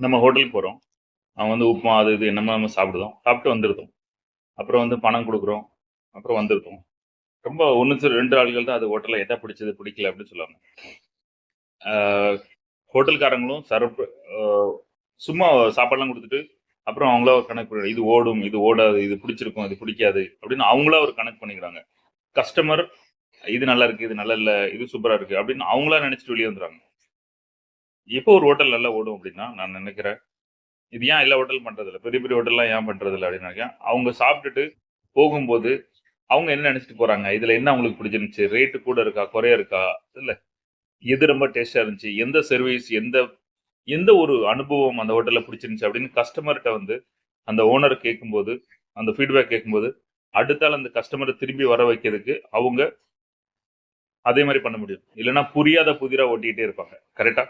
நம்ம ஹோட்டலுக்கு போகிறோம் அவன் வந்து உப்புமா அது இது என்னமோ நம்ம சாப்பிடுதோம் சாப்பிட்டு வந்துருந்தோம் அப்புறம் வந்து பணம் கொடுக்குறோம். அப்புறம் வந்துருக்கோம் ரொம்ப ஒன்று ரெண்டு ஆள்கள் தான் அது ஹோட்டலில் எதை பிடிச்சது பிடிக்கல அப்படின்னு சொல்லுவாங்க. ஹோட்டல்காரங்களும் சர்வ் சும்மா சாப்பாடுலாம் கொடுத்துட்டு அப்புறம் அவங்களா ஒரு கணக்கு பண்ணி இது ஓடும் இது ஓடாது இது பிடிச்சிருக்கும் இது பிடிக்காது அப்படின்னு அவங்களா ஒரு கணக்கு பண்ணிக்கிறாங்க. கஸ்டமர் இது நல்லா இருக்கு இது நல்லா இல்லை இது சூப்பராக இருக்கு அப்படின்னு அவங்களா நினைச்சிட்டு வெளியே வந்துடுறாங்க. எப்போ ஒரு ஹோட்டல் நல்லா ஓடும் அப்படின்னா நான் நினைக்கிறேன் இது ஏன் எல்லா ஹோட்டல் பண்றதில்ல? பெரிய பெரிய ஹோட்டல்லாம் ஏன் பண்றதில்ல அப்படின்னு நினைக்கிறேன். அவங்க சாப்பிட்டுட்டு போகும்போது அவங்க என்ன நினைச்சிட்டு போறாங்க? இதுல என்ன அவங்களுக்கு பிடிச்சிருந்துச்சு? ரேட்டு கூட இருக்கா? குறைய இருக்கா? இல்ல எது ரொம்ப டேஸ்டா இருந்துச்சு? எந்த சர்வீஸ் எந்த எந்த ஒரு அனுபவம் அந்த ஹோட்டல்ல பிடிச்சிருந்துச்சு அப்படின்னு கஸ்டமர்கிட்ட வந்து அந்த ஓனர் கேட்கும்போது அந்த ஃபீட்பேக் கேட்கும்போது அடுத்தால் அந்த கஸ்டமரை திரும்பி வர வைக்கிறதுக்கு அவங்க அதே மாதிரி பண்ண முடியும். இல்லைன்னா புரியாத புதிராக ஓட்டிக்கிட்டே இருப்பாங்க. கரெக்டா